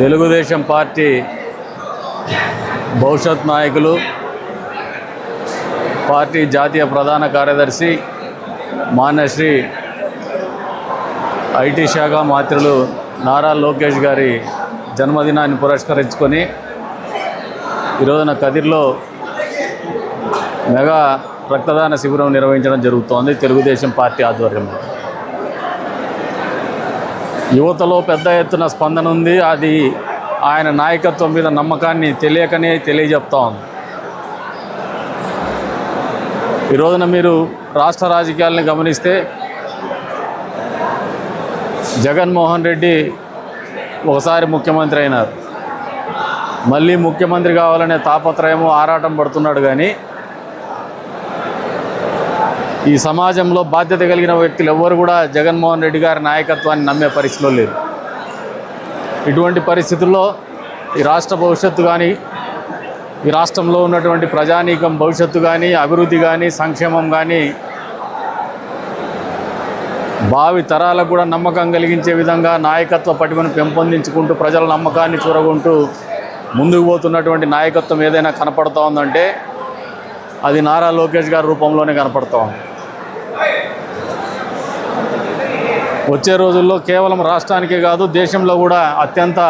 Telugu Desam party భవిష్యత్ నాయకులు party జాతీయ ప్రధాన కార్యదర్శి మాన్యశ్రీ ఐటీ శాఖ మాత్రులు నారా లోకేష్ గారి జన్మదినాన్ని పురస్కరించుకొని ఈరోజున కదిర్లో మెగా రక్తదాన శిబిరం నిర్వహించడం జరుగుతోంది తెలుగుదేశం పార్టీ ఆధ్వర్యంలో. యువతలో పెద్ద ఎత్తున స్పందన ఉంది. అది ఆయన నాయకత్వం మీద నమ్మకాన్ని తెలియకనే తెలియజెప్తా ఉంది. ఈ రోజున మీరు రాష్ట్ర రాజకీయాలను గమనిస్తే జగన్మోహన్ రెడ్డి ఒకసారి ముఖ్యమంత్రి అయినారు. మళ్ళీ ముఖ్యమంత్రి కావాలనే తాపత్రయము ఆరాటం పడుతున్నాడు కానీ ఈ సమాజంలో బాధ్యత కలిగిన వ్యక్తులు ఎవ్వరు కూడా జగన్మోహన్ రెడ్డి గారి నాయకత్వాన్ని నమ్మే పరిస్థితిలో లేదు ఇటువంటి పరిస్థితుల్లో ఈ రాష్ట్ర భవిష్యత్తు కానీ ఈ రాష్ట్రంలో ఉన్నటువంటి ప్రజానీకం భవిష్యత్తు కానీ అభివృద్ధి కానీ సంక్షేమం కానీ భావి తరాలకు కూడా నమ్మకం కలిగించే విధంగా నాయకత్వ పటిమను పెంపొందించుకుంటూ ప్రజల నమ్మకాన్ని చూరగొంటూ ముందుకు పోతున్నటువంటి నాయకత్వం ఏదైనా కనపడుతూ ఉందంటే అది నారా లోకేష్ గారి రూపంలోనే కనపడుతూ ఉంది. వచ్చే రోజుల్లో కేవలం రాష్ట్రానికే కాదు దేశంలో కూడా అత్యంత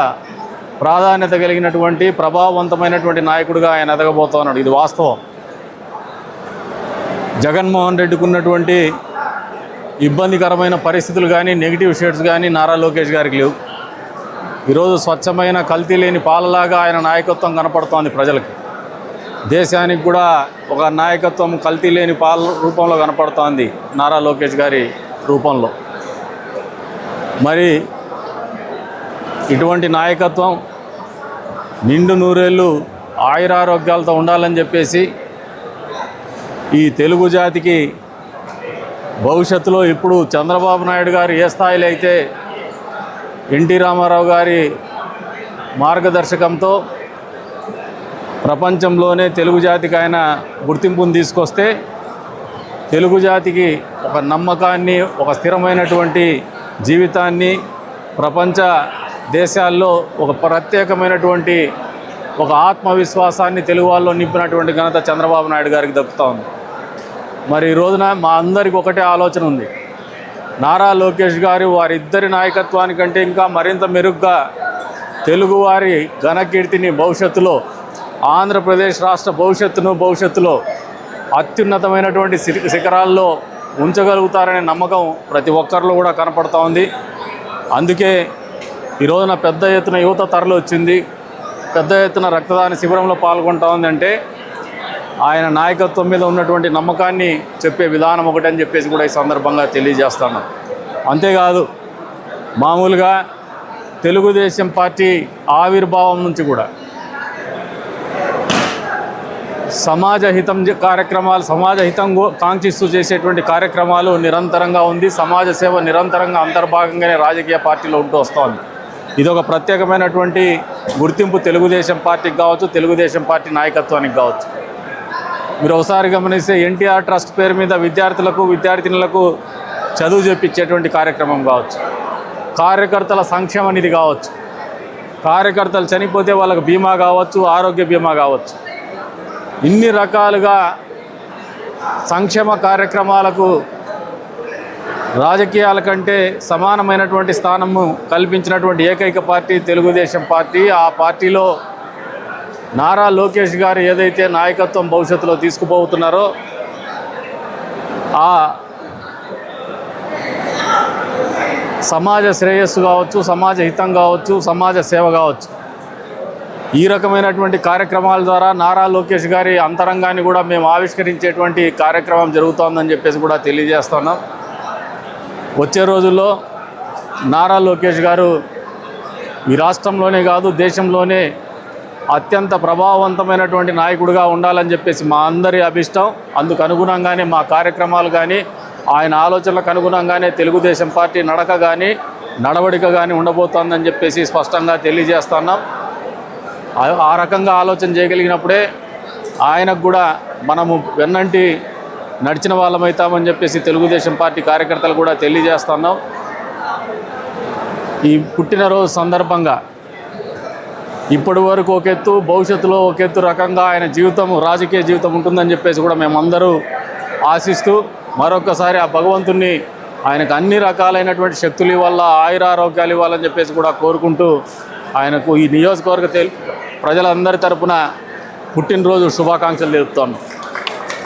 ప్రాధాన్యత కలిగినటువంటి ప్రభావవంతమైనటువంటి నాయకుడిగా ఆయన ఎదగబోతున్నాడు ఇది వాస్తవం. జగన్మోహన్ రెడ్డికి ఉన్నటువంటి ఇబ్బందికరమైన పరిస్థితులు కానీ నెగిటివ్ షేడ్స్ కానీ నారా లోకేష్ గారికి లేవు. ఈరోజు స్వచ్ఛమైన కల్తీ లేని పాలలాగా ఆయన నాయకత్వం కనపడుతోంది ప్రజలకి. దేశానికి కూడా ఒక నాయకత్వం కల్తీ లేని పాల రూపంలో కనపడుతోంది నారా లోకేష్ గారి రూపంలో. మరి ఇటువంటి నాయకత్వం నిండు నూరేళ్ళు ఆయురారోగ్యాలతో ఉండాలని చెప్పేసి ఈ తెలుగు జాతికి భవిష్యత్తులో ఇప్పుడు చంద్రబాబు నాయుడు గారు ఏ స్థాయిలో అయితే ఎన్టీ రామారావు గారి మార్గదర్శకంతో ప్రపంచంలోనే తెలుగు జాతికి ఆయన గుర్తింపును తీసుకొస్తే తెలుగు జాతికి ఒక నమ్మకాన్ని ఒక స్థిరమైనటువంటి జీవితాన్ని ప్రపంచ దేశాల్లో ఒక ప్రత్యేకమైనటువంటి ఒక ఆత్మవిశ్వాసాన్ని తెలుగు వాళ్ళు నింపినటువంటి ఘనత చంద్రబాబు నాయుడు గారికి దక్కుతా ఉంది. మరి ఈ రోజున మా అందరికి ఒకటే ఆలోచన ఉంది. నారా లోకేష్ గారు వారిద్దరి నాయకత్వానికంటే ఇంకా మరింత మెరుగ్గా తెలుగువారి ఘనకీర్తిని భవిష్యత్తులో ఆంధ్రప్రదేశ్ రాష్ట్ర భవిష్యత్తును భవిష్యత్తులో అత్యున్నతమైనటువంటి శిఖరాల్లో ఉంచగలుగుతారనే నమ్మకం ప్రతి ఒక్కరిలో కూడా కనపడుతూ ఉంది. అందుకే ఈరోజున పెద్ద ఎత్తున యువత తరలి వచ్చింది. పెద్ద ఎత్తున రక్తదాన శిబిరంలో పాల్గొంటా ఉందంటే ఆయన నాయకత్వం మీద ఉన్నటువంటి నమ్మకాన్ని చెప్పే విధానం ఒకటని చెప్పేసి కూడా ఈ సందర్భంగా తెలియజేస్తాను. అంతేకాదు మామూలుగా తెలుగుదేశం పార్టీ ఆవిర్భావం నుంచి కూడా సమాజ హితం కార్యక్రమాలు సమాజ హితం కాంక్షిస్తూ చేసేటువంటి కార్యక్రమాలు నిరంతరంగా ఉంది. సమాజ సేవ నిరంతరంగా అంతర్భాగంగానే రాజకీయ పార్టీలో ఉంటూ వస్తోంది. ఇది ఒక ప్రత్యేకమైనటువంటి గుర్తింపు తెలుగుదేశం పార్టీకి కావచ్చు తెలుగుదేశం పార్టీ నాయకత్వానికి కావచ్చు. మీరు ఒకసారి గమనిస్తే ఎన్టీఆర్ ట్రస్ట్ పేరు మీద విద్యార్థులకు విద్యార్థినులకు చదువు చెప్పించేటువంటి కార్యక్రమం కావచ్చు. కార్యకర్తల సంక్షేమ నిధి కావచ్చు. కార్యకర్తలు చనిపోతే వాళ్ళకు బీమా కావచ్చు ఆరోగ్య బీమా కావచ్చు. ఇన్ని రకాలుగా సంక్షేమ కార్యక్రమాలకు రాజకీయాల కంటే సమానమైనటువంటి స్థానము కల్పించినటువంటి ఏకైక పార్టీ తెలుగుదేశం పార్టీ. ఆ పార్టీలో నారా లోకేష్ గారు ఏదైతే నాయకత్వం భవిష్యత్తులో తీసుకుపోతున్నారో ఆ సమాజ శ్రేయస్సు కావచ్చు సమాజ హితం కావచ్చు సమాజ సేవ కావచ్చు. ఈ రకమైనటువంటి కార్యక్రమాల ద్వారా నారా లోకేష్ గారి అంతరంగాన్ని కూడా మేము ఆవిష్కరించేటువంటి కార్యక్రమం జరుగుతోందని చెప్పేసి కూడా తెలియజేస్తున్నాం. వచ్చే రోజుల్లో నారా లోకేష్ గారు ఈ రాష్ట్రంలోనే కాదు దేశంలోనే అత్యంత ప్రభావవంతమైనటువంటి నాయకుడిగా ఉండాలని చెప్పేసి మా అందరి అభిష్టం. అందుకు అనుగుణంగానే మా కార్యక్రమాలు కానీ ఆయన ఆలోచనలకు అనుగుణంగానే తెలుగుదేశం పార్టీ నడక కానీ నడవడిక కానీ ఉండబోతోందని చెప్పేసి స్పష్టంగా తెలియజేస్తున్నాం. ఆ- రకంగా ఆలోచన చేయగలిగినప్పుడే ఆయనకు కూడా మనము వెన్నంటి నడిచిన వాళ్ళమవుతామని చెప్పేసి తెలుగుదేశం పార్టీ కార్యకర్తలు కూడా తెలియజేస్తున్నాం ఈ పుట్టినరోజు సందర్భంగా ఇప్పటి వరకు ఒక ఎత్తు భవిష్యత్తులో ఒక ఎత్తు రకంగా ఆయన జీవితం రాజకీయ జీవితం ఉంటుందని చెప్పేసి కూడా మేమందరూ ఆశిస్తూ మరొకసారి ఆ భగవంతుణ్ణి ఆయనకు అన్ని రకాలైనటువంటి శక్తులు ఇవ్వాల ఆయురారోగ్యాలు ఇవ్వాలని చెప్పేసి కూడా కోరుకుంటూ ఆయనకు ఈ నియోజకవర్గ తెలి ప్రజలందరి తరపున పుట్టినరోజు శుభాకాంక్షలు తెలుపుతాను.